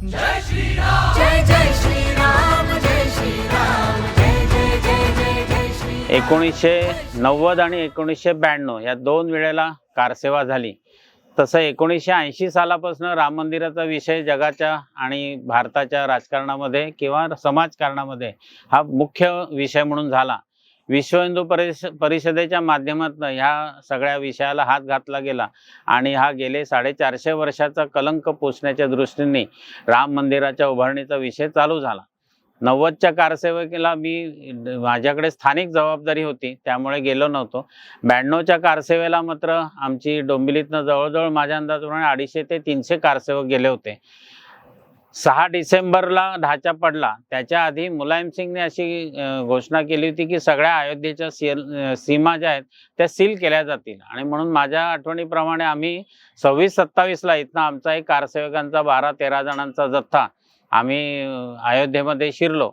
जय जय श्रीराम जय श्रीराम जय जय जय जय जय श्री एकोणीसशे नव्वद आणि एकोणीसशे ब्याण्णव या दोन वेळेला कारसेवा झाली. तसं एकोणीसशे ऐंशी सालापासून राम मंदिराचा विषय जगाच्या आणि भारताच्या राजकारणामध्ये किंवा समाजकारणामध्ये हा मुख्य विषय म्हणून झाला. विश्व हिंदू परिष परिषदेच्या माध्यमातून ह्या सगळ्या विषयाला हात घातला गेला. आणि हा गेले साडेचारशे वर्षाचा कलंक पोचण्याच्या दृष्टीने राम मंदिराच्या उभारणीचा विषय चालू झाला. नव्वदच्या कारसेवकीला मी माझ्याकडे स्थानिक जबाबदारी होती त्यामुळे गेलो नव्हतो. ब्याण्णवच्या कारसेवेला मात्र आमची डोंबिलीतनं जवळजवळ माझ्या अंदाजप्रमाणे अडीचशे ते तीनशे कारसेवक गेले होते. सहा डिसेंबरला ढाचा पडला. त्याच्या आधी मुलायम सिंगने अशी घोषणा केली होती की सगळ्या अयोध्येच्या सील सीमा ज्या आहेत त्या सील केल्या जातील. आणि म्हणून माझ्या आठवणीप्रमाणे आम्ही सव्वीस सत्तावीसला इथनं आमचा एक कारसेवकांचा बारा तेरा जणांचा जथ्था आम्ही अयोध्येमध्ये शिरलो.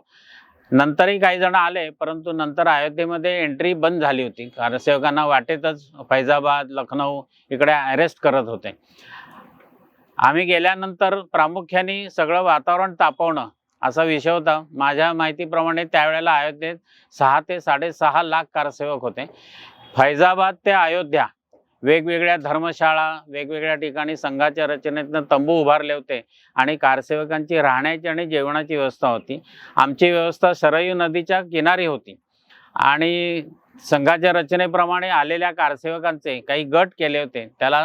नंतरही काही जण आले परंतु नंतर अयोध्येमध्ये एंट्री बंद झाली होती. कारसेवकांना वाटेतच फैजाबाद लखनौ इकडे अरेस्ट करत होते. आम्ही गेल्यानंतर प्रामुख्याने सगळं वातावरण तापवणं असा विषय होता. माझ्या माहितीप्रमाणे त्यावेळेला अयोध्येत सहा ते साडेसहा लाख कारसेवक होते. फैजाबाद ते अयोध्या वेगवेगळ्या धर्मशाळा वेगवेगळ्या ठिकाणी संघाच्या रचनेतनं तंबू उभारले होते आणि कारसेवकांची राहण्याची आणि जेवणाची व्यवस्था होती. आमची व्यवस्था सरयू नदीच्या किनारी होती. आणि संघाच्या रचनेप्रमाणे आलेल्या कारसेवकांचे काही गट केले होते. त्याला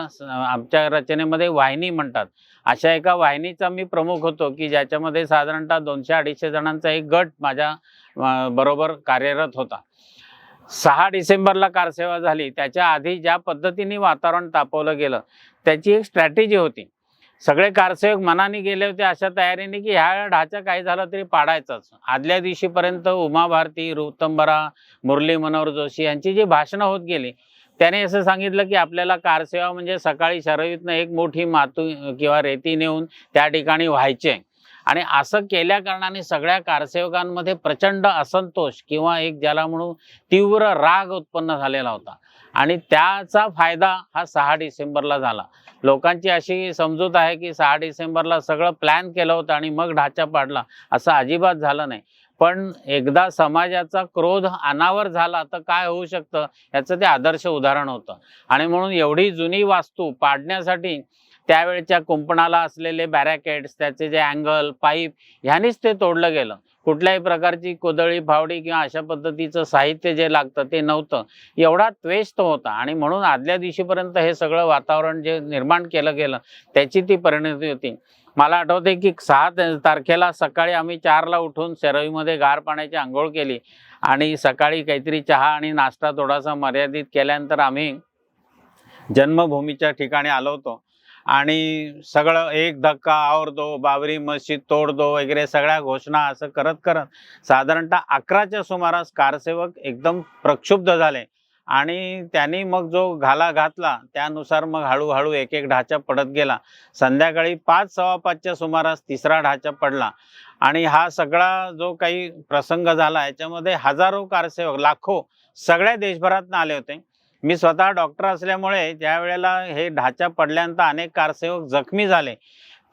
आमच्या रचनेमध्ये वाहिनी म्हणतात. अशा एका वाहिनीचा मी प्रमुख होतो की ज्याच्यामध्ये साधारणतः दोनशे अडीचशे जणांचा एक गट माझ्या बरोबर कार्यरत होता. सहा डिसेंबरला कारसेवा झाली. त्याच्या आधी ज्या पद्धतीने वातावरण तापवलं गेलं त्याची एक स्ट्रॅटेजी होती. सगळे कारसेवक मनाने गेले होते अशा तयारीने की ह्या ढाचा काही झालं तरी पाडायचाच. आदल्या दिवशीपर्यंत उमा भारती रुतंबरा मुरली मनोहर जोशी यांची जी भाषणं होत गेली त्याने असं सांगितलं की आपल्याला कारसेवा म्हणजे सकाळी शरवीतनं एक मोठी मातू किंवा रेती नेऊन त्या ठिकाणी व्हायचे. आणि असं केल्या कारणाने सगळ्या कारसेवकांमध्ये प्रचंड असंतोष किंवा एक ज्याला म्हणू तीव्र राग उत्पन्न झालेला होता. आणि त्याचा फायदा हा सहा डिसेंबरला झाला. लोकांची अशी समजूत आहे की सहा डिसेंबरला सगळं प्लॅन केलं होतं आणि मग ढाचा पाडला असं अजिबात झालं नाही. पण एकदा समाजाचा क्रोध अनावर झाला तर काय होऊ शकतं? याचं ते आदर्श उदाहरण होतं. आणि म्हणून एवढी जुनी वास्तू पाडण्यासाठी त्यावेळच्या कुंपणाला असलेले बॅरॅकेट्स त्याचे जे अँगल पाईप ह्यानीच ते तोडलं गेलं. कुठल्याही प्रकारची कोदळी फावडी किंवा अशा पद्धतीचं साहित्य जे लागतं ते नव्हतं. एवढा त्वेष तो होता आणि म्हणून आदल्या दिवशीपर्यंत हे सगळं वातावरण जे निर्माण केलं गेलं त्याची ती परिणती होती. मला आठवते की सहा तारखेला सकाळी आम्ही चारला उठून सेरवीमध्ये गार पाण्याची आंघोळ केली आणि सकाळी काहीतरी चहा आणि नाश्ता थोडासा मर्यादित केल्यानंतर आम्ही जन्मभूमीच्या ठिकाणी आलो होतो. आणि सगळं एक धक्का और दो बाबरी मस्जिद तोड दो वगैरे सगळ्या घोषणा असं करत करत साधारणतः अकराच्या सुमारास कारसेवक एकदम प्रक्षुब्ध झाले. आणि त्यांनी मग जो घाला घातला त्यानुसार मग हळूहळू एक एक ढाचा पडत गेला. संध्याकाळी पाच सव्वा पाचच्या सुमारास तिसरा ढाचा पडला. आणि हा सगळा जो काही प्रसंग झाला याच्यामध्ये हजारो कारसेवक लाखो सगळ्या देशभरातनं आले होते. मी स्वतः डॉक्टर असल्यामुळे ज्या वेळेला हे ढाचा पडल्यानंतर अनेक कारसेवक जखमी झाले.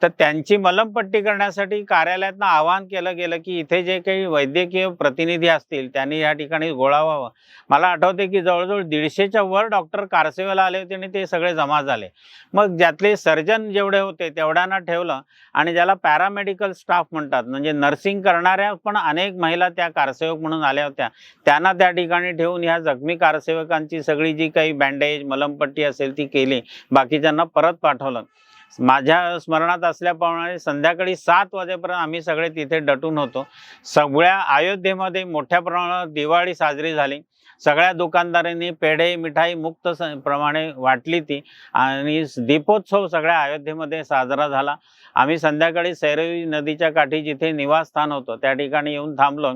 तर त्यांची मलमपट्टी करण्यासाठी कार्यालयातनं आवाहन केलं गेलं की इथे जे काही वैद्यकीय प्रतिनिधी असतील त्यांनी या ठिकाणी गोळा व्हावं. मला आठवते की जवळजवळ दीडशेच्या वर डॉक्टर कारसेवेला आले होते आणि ते सगळे जमा झाले. मग ज्यातले सर्जन जेवढे होते तेवढ्यांना ठेवलं आणि ज्याला पॅरामेडिकल स्टाफ म्हणतात म्हणजे नर्सिंग करणाऱ्या पण अनेक महिला त्या कारसेवक म्हणून आल्या होत्या. त्यांना त्या ठिकाणी ठेवून ह्या जखमी कारसेवकांची सगळी जी काही बँडेज मलमपट्टी असेल ती केली. बाकीच्यांना परत पाठवलं. माझ्या स्मरणात असल्याप्रमाणे संध्याकाळी सात वाजेपर्यंत आम्ही सगळे तिथे डटून होतो. सगळ्या अयोध्येमध्ये मोठ्या प्रमाणात दिवाळी साजरी झाली. सगळ्या दुकानदारांनी पेढे मिठाई मुक्त प्रमाणे वाटली ती आणि दीपोत्सव सगळ्या अयोध्येमध्ये साजरा झाला. आम्ही संध्याकाळी सैरवी नदीच्या काठी जिथे निवासस्थान होतं त्या ठिकाणी येऊन थांबलो.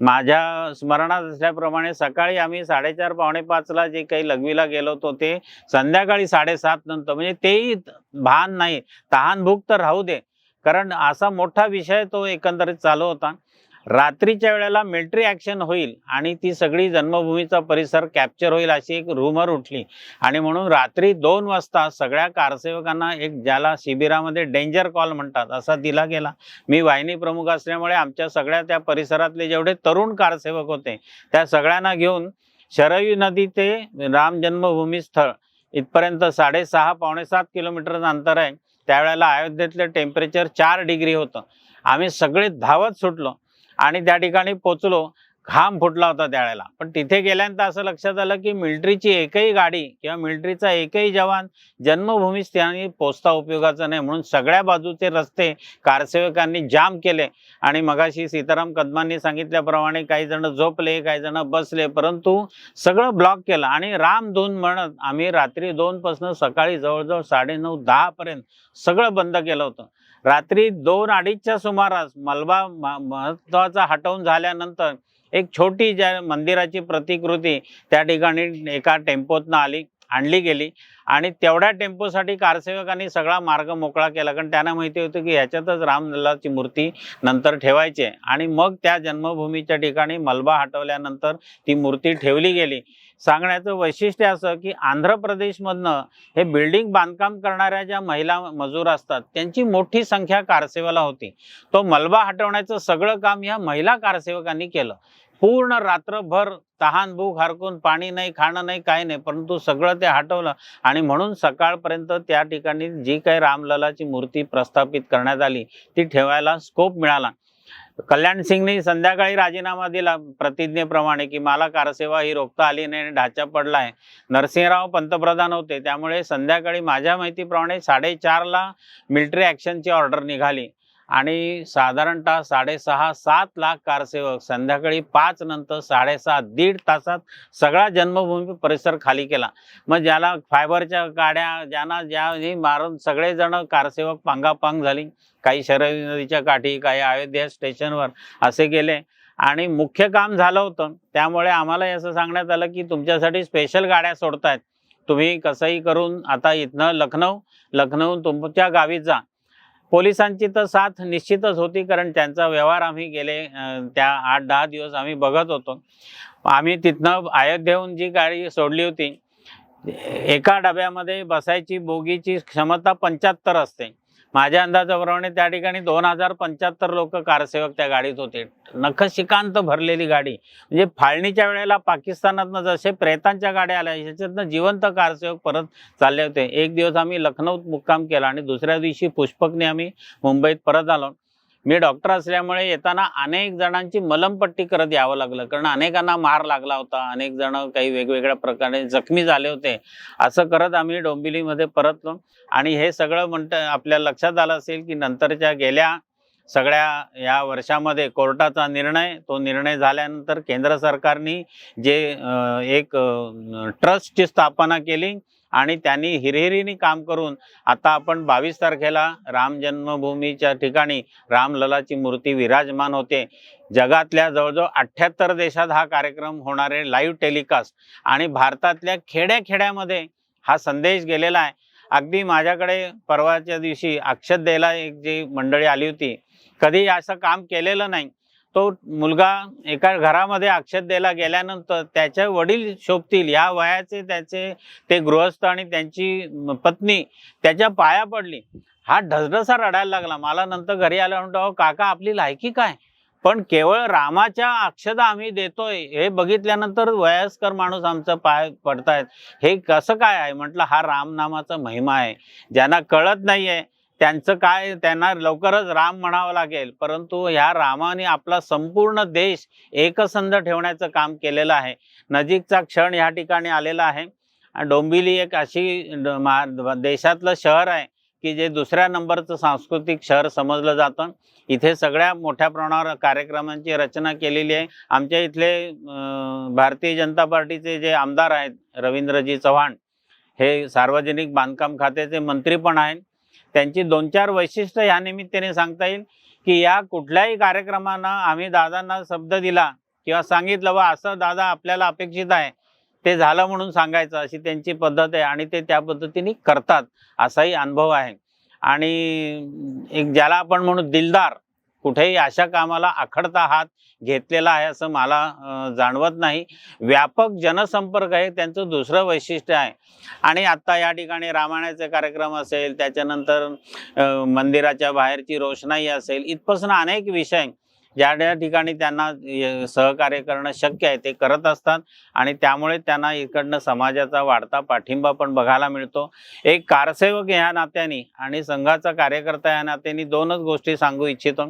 माझ्या स्मरणात असल्याप्रमाणे सकाळी आम्ही साडेचार पावणे पाचला जे काही लघवीला गेलो होतो ते संध्याकाळी साडेसात नंतर म्हणजे तेही भान नाही तहान भूक तर राहू दे. कारण असा मोठा विषय तो एकंदरीत चालू होता. रात्रीच्या वेळेला मिल्ट्री ॲक्शन होईल आणि ती सगळी जन्मभूमीचा परिसर कॅप्चर होईल अशी एक रुमर उठली. आणि म्हणून रात्री दोन वाजता सगळ्या कारसेवकांना एक ज्याला शिबिरामध्ये डेंजर कॉल म्हणतात असा दिला गेला. मी वाहिनी प्रमुख असल्यामुळे आमच्या सगळ्या त्या परिसरातले जेवढे तरुण कारसेवक होते त्या सगळ्यांना घेऊन शरयू नदी ते राम जन्मभूमी स्थळ इथपर्यंत साडेसहा पावणे सात किलोमीटरचं अंतर आहे. त्यावेळेला अयोध्येतलं टेम्परेचर चार डिग्री होतं. आम्ही सगळे धावत सुटलो. आणि त्या ठिकाणी पोचलो घाम फुटला होता त्यावेळेला. पण तिथे गेल्यानंतर असं लक्षात आलं की मिलिटरीची एकही गाडी किंवा मिलिटरीचा एकही जवान जन्मभूमी स्थानी पोचता उपयोगाचा नाही. म्हणून सगळ्या बाजूचे रस्ते कारसेवकांनी जाम केले. आणि मगाशी सीताराम कदमांनी सांगितल्याप्रमाणे काही जण झोपले काही जण बसले परंतु सगळं ब्लॉक केलं. आणि राम धून म्हणत आम्ही रात्री दोनपासून सकाळी जवळजवळ साडेनऊ नऊ दहापर्यंत सगळं बंद केलं होतं. रात्री दोन अडीचच्या सुमारास मलबा महत्त्वाचा हटवून झाल्यानंतर एक छोटी ज्या मंदिराची प्रतिकृती त्या ठिकाणी एका टेम्पोतनं आली. आणली गेली. आणि तेवढ्या टेम्पोसाठी कारसेवकांनी सगळा मार्ग मोकळा केला. कारण त्यांना माहिती होतं की ह्याच्यातच रामलल्लाची मूर्ती नंतर ठेवायची आणि मग त्या जन्मभूमीच्या ठिकाणी मलबा हटवल्यानंतर ती मूर्ती ठेवली गेली. सांगण्याचं वैशिष्ट्य असं की आंध्र प्रदेशमधनं हे बिल्डिंग बांधकाम करणाऱ्या ज्या महिला मजूर असतात त्यांची मोठी संख्या कारसेवाला होती. तो मलबा हटवण्याचं सगळं काम ह्या महिला कारसेवकांनी केलं. पूर्ण रात्रभर तहान भूक हरकून पाणी नाही खाणं नाही काही नाही परंतु सगळं ते हटवलं. आणि म्हणून सकाळपर्यंत त्या ठिकाणी जी काही रामललाची मूर्ती प्रस्थापित करण्यात आली ती ठेवायला स्कोप मिळाला. कल्याण सिंगनी संध्याकाळी राजीनामा दिला प्रतिज्ञेप्रमाणे की मला कारसेवा ही रोखता आली नाही आणि ढाचा पडला आहे नरसिंहराव पंतप्रधान होते त्यामुळे संध्याकाळी माझ्या माहितीप्रमाणे साडेचारला मिलिटरी ॲक्शनची ऑर्डर निघाली. आणि साधारणतः साडेसहा सात लाख कारसेवक संध्याकाळी पाच नंतर साडेसहा दीड तासात सगळा जन्मभूमी परिसर खाली केला. मग ज्याला फायबरच्या गाड्या ज्यांना ज्या मारून सगळेजण कारसेवक पांगापांग झाली. काही शरयू नदीच्या काठी काही अयोध्या स्टेशनवर असे गेले. आणि मुख्य काम झालं होतं. त्यामुळे आम्हाला असं सांगण्यात आलं की तुमच्यासाठी स्पेशल गाड्या सोडतायत. तुम्ही कसंही करून आता इथनं लखनौ लखनौहून तुमच्या गावी जा. पोलिसांची तर साथ निश्चितच होती कारण त्यांचा व्यवहार आम्ही गेले त्या आठ दहा दिवस आम्ही बघत होतो. आम्ही तिथनं अयोध्येहून जी गाडी सोडली होती एका डब्यामध्ये बसायची बोगीची क्षमता पंच्याहत्तर असते. माझ्या अंदाजाप्रमाणे त्या ठिकाणी दोन हजार पंच्याहत्तर लोक कारसेवक त्या गाडीत होते. नखशिकांत भरलेली गाडी. म्हणजे फाळणीच्या वेळेला पाकिस्तानातनं जसे प्रेतांच्या गाड्या आल्या याच्यातनं जिवंत कारसेवक परत चालले होते. एक दिवस आम्ही लखनौत मुक्काम केला आणि दुसऱ्या दिवशी पुष्पकने आम्ही मुंबईत परत आलो. मी डॉक्टर असल्यामुळे येताना अनेक जणांची मलमपट्टी करत यावं लागलं. कारण अनेकांना मार लागला होता. अनेक जण काही वेगवेगळ्या प्रकारे जखमी झाले होते. असं करत आम्ही डोंबिवलीमध्ये परतलो. आणि हे सगळं म्हणतं आपल्या लक्षात आलं असेल की नंतरच्या गेल्या सगळ्या या वर्षामध्ये कोर्टाचा निर्णय तो निर्णय झाल्यानंतर केंद्र सरकारने जे एक ट्रस्टची स्थापना केली. आणि त्यांनी हिरहिरीने काम करून आता आपण बावीस तारखेला राम जन्मभूमीच्या ठिकाणी रामललाची मूर्ती विराजमान होते. जगातल्या जवळजवळ अठ्ठ्याहत्तर देशात हा कार्यक्रम होणारे लाईव्ह टेलिकास्ट आणि भारतातल्या खेड्याखेड्यामध्ये हा संदेश गेलेला आहे. अगदी माझ्याकडे परवाच्या दिवशी अक्षत द्यायला एक जी मंडळी आली होती. कधी असं काम केलेलं नाही. तो मुलगा एका घरामध्ये अक्षत द्यायला गेल्यानंतर त्याचे वडील शोभतील. या वयाचे त्याचे ते गृहस्थ आणि त्यांची पत्नी त्याच्या पाया पडली. हा ढसढसा रडायला लागला. मला नंतर घरी आला म्हणतो काका आपली लायकी काय? पण केवळ रामाच्या अक्षता आम्ही देतोय. हे बघितल्यानंतर वयस्कर माणूस आमचं पाय पडतायत. हे कसं काय आहे? म्हटलं हा रामनामाचा महिमा आहे. ज्यांना कळत नाहीये त्यांचं काय त्यांना लवकरच राम म्हणावं लागेल. परंतु ह्या रामाने आपला संपूर्ण देश एकसंध ठेवण्याचं काम केलेलं आहे. नजीकचा क्षण ह्या ठिकाणी आलेला आहे. आणि डोंबिवली एक अशी देशातलं शहर आहे की जे दुसऱ्या नंबरचं सांस्कृतिक शहर समजलं जातं. इथे सगळ्या मोठ्या प्रमाणावर कार्यक्रमांची रचना केलेली आहे. आमच्या इथले भारतीय जनता पार्टीचे जे आमदार आहेत रवींद्रजी चव्हाण हे सार्वजनिक बांधकाम खात्याचे मंत्री पण आहेत. त्यांची दोन चार वैशिष्ट्य ह्या निमित्ताने सांगता येईल की या कुठल्याही कार्यक्रमांना आम्ही दादांना शब्द दिला किंवा सांगितलं व असं दादा आपल्याला अपेक्षित आहे. ते झालं म्हणून सांगायचं. अशी त्यांची पद्धत आहे आणि ते त्या पद्धतीने करतात. असाही अनुभव आहे. आणि एक ज्याला आपण म्हणू दिलदार कुठेही अशा कामाला आखडता हात घेतलेला आहे असं मला जाणवत नाही. व्यापक जनसंपर्क हे त्यांचं दुसरं वैशिष्ट्य आहे. आणि आत्ता या ठिकाणी रामायणाचे कार्यक्रम असेल त्याच्यानंतर मंदिराच्या बाहेरची रोषणाई असेल इथपासून अनेक विषय ज्या ज्या ठिकाणी त्यांना सहकार्य करणं शक्य आहे ते करत असतात. आणि त्यामुळे त्यांना इकडनं समाजाचा वाढता पाठिंबा पण बघायला मिळतो. एक कारसेवक ह्या नात्याने आणि संघाचा कार्यकर्ता या नात्याने दोनच गोष्टी सांगू इच्छितो.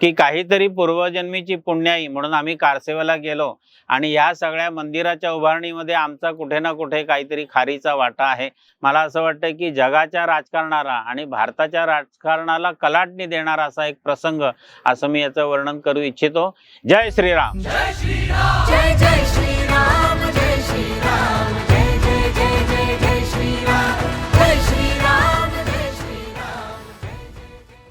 की काहीतरी पूर्वजन्मीची पुण्याई म्हणून आम्ही कारसेवेला गेलो आणि या सगळ्या मंदिराच्या उभारणीमध्ये आमचा कुठे ना कुठे काहीतरी खारीचा वाटा आहे. मला असं वाटतं की जगाच्या राजकारणाला आणि भारताच्या राजकारणाला कलाटणी देणारा असा एक प्रसंग असं मी याचं वर्णन करू इच्छितो जय श्रीराम जय जय श्री